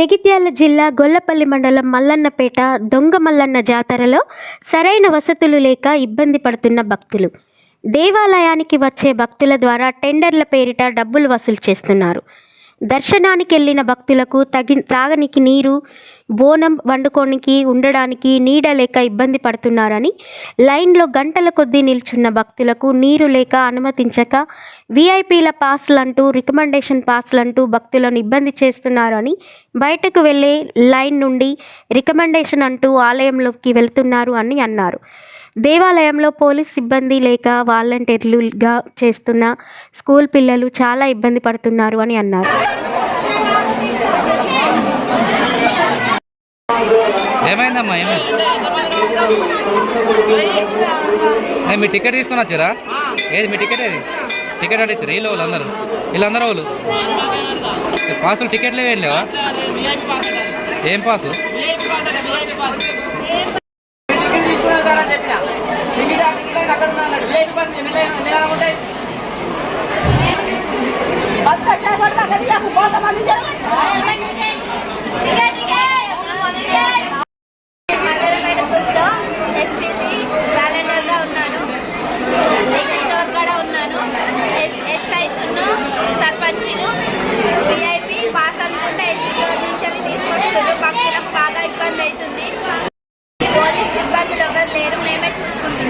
జగిత్యాల జిల్లా గొల్లపల్లి మండలం మల్లన్నపేట దొంగ మల్లన్న జాతరలో సరైన వసతులు లేక ఇబ్బంది పడుతున్న భక్తులు. దేవాలయానికి వచ్చే భక్తుల ద్వారా టెండర్ల పేరిట డబ్బులు వసూలు చేస్తున్నారు. దర్శనానికి వెళ్ళిన భక్తులకు తగి త్రాగనికి నీరు బోనం వండుకోనికి ఉండడానికి నీడ లేక ఇబ్బంది పడుతున్నారని లైన్లో గంటల కొద్దీ నిల్చున్న భక్తులకు నీరు లేక అనుమతించక వీఐపీల పాస్లంటూ రికమెండేషన్ పాస్లంటూ భక్తులను ఇబ్బంది చేస్తున్నారని బయటకు వెళ్ళే లైన్ నుండి రికమెండేషన్ అంటూ ఆలయంలోకి వెళ్తున్నారు అని అన్నారు. దేవాలయంలో పోలీస్ సిబ్బంది లేక వాలంటీర్లుగా చేస్తున్న స్కూల్ పిల్లలు చాలా ఇబ్బంది పడుతున్నారు అని అన్నారు. ఏమైందమ్మా ఏమైంది? మీ టికెట్ తీసుకొని వచ్చారా? ఏది మీ టికెట్ ఏది? టికెట్ అంటే ఇచ్చారు? వీళ్ళు వాళ్ళు అందరూ? వీళ్ళందరూ వాళ్ళు? పాసులు టికెట్లు ఏం లేవా? ఏం పాసు? విఐపి బస్ ఎన్ని ఎన్ని గంటలు ఉంటాయి. సర్పంచ్లు విఐపి పాస్ అనుకుంటే ఎగ్జిటోర్ నుంచి వెళ్ళి తీసుకొస్తారు భక్తులకు బాగా ఇబ్బంది అవుతుంది. పోలీస్ సిబ్బందులు ఎవరు లేరు మేమే చూసుకుంటున్నాం.